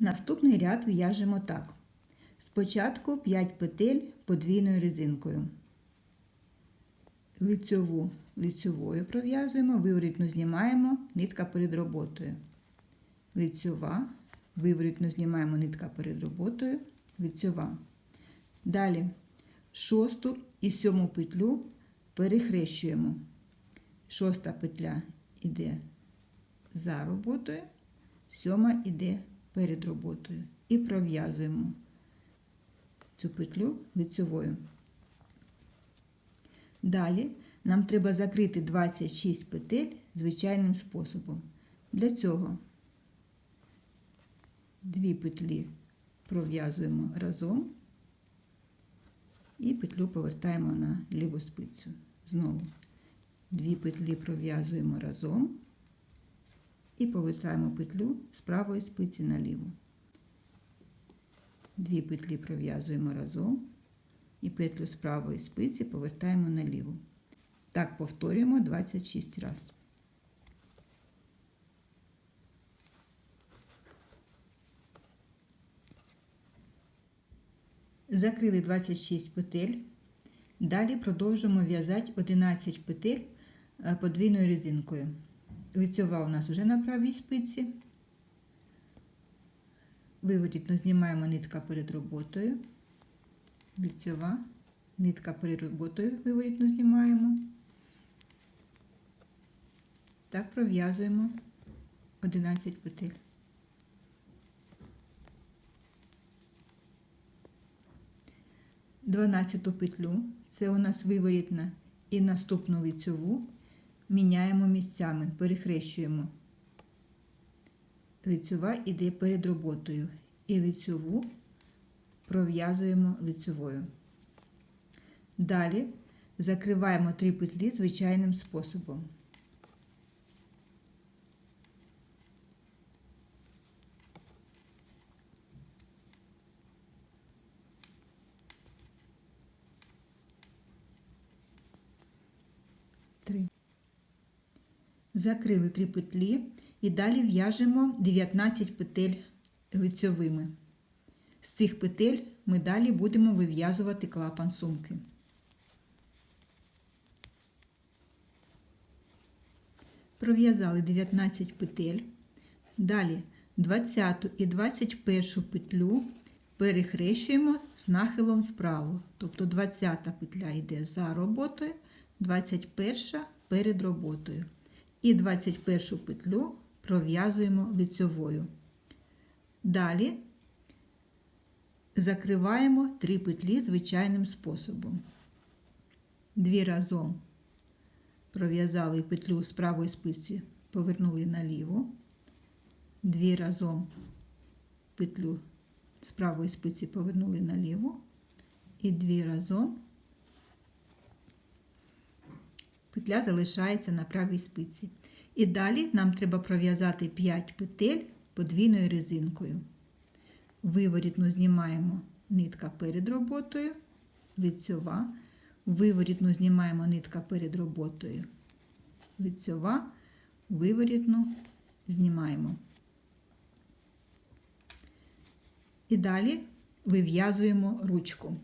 Наступний ряд в'яжемо так. Спочатку 5 петель подвійною резинкою. Лицьову лицьовою пров'язуємо, виворітну знімаємо, нитка перед роботою. Лицьова, виворітну знімаємо нитка перед роботою, лицьова. Далі шосту і сьому петлю перехрещуємо. Шоста петля йде за роботою, сьома йде перед роботою. І пров'язуємо цю петлю лицьовою. Далі нам треба закрити 26 петель звичайним способом. Для цього дві петлі пров'язуємо разом і петлю повертаємо на ліву спицю. Знову дві петлі пров'язуємо разом і повертаємо петлю з правої спиці на ліву. Дві петлі пров'язуємо разом і петлю з правої спиці повертаємо на ліву. Так повторюємо 26 разів. Закрили 26 петель. Далі продовжуємо в'язати 11 петель е, подвійною резинкою. Лицьова у нас вже на правій спиці. Виворітно знімаємо нитка перед роботою. Лицьова, нитка перед роботою виворітно знімаємо. Так пров'язуємо 11 петель. Дванадцяту петлю, це у нас виворітна, і наступну лицьову міняємо місцями, перехрещуємо. Лицьова іде перед роботою і лицьову пров'язуємо лицьовою. Далі закриваємо три петлі звичайним способом. Три. Закрили три петлі і далі в'яжемо 19 петель лицьовими. З цих петель ми далі будемо вив'язувати клапан сумки. Пров'язали 19 петель. Далі 20 і 21 петлю перехрещуємо з нахилом вправо. Тобто 20 петля йде за роботою, 21 перед роботою. І 21 петлю пров'язуємо лицьовою. Далі закриваємо три петлі звичайним способом. Дві разом пров'язали петлю з правої спиці, повернули наліво, дві разом петлю з правої спиці повернули наліво, і дві разом петля залишається на правій спиці. І далі нам треба пров'язати 5 петель подвійною резинкою. Виворітну знімаємо нитка перед роботою, лицьова, виворітну знімаємо нитка перед роботою, лицьова, виворітну знімаємо. І далі вив'язуємо ручку.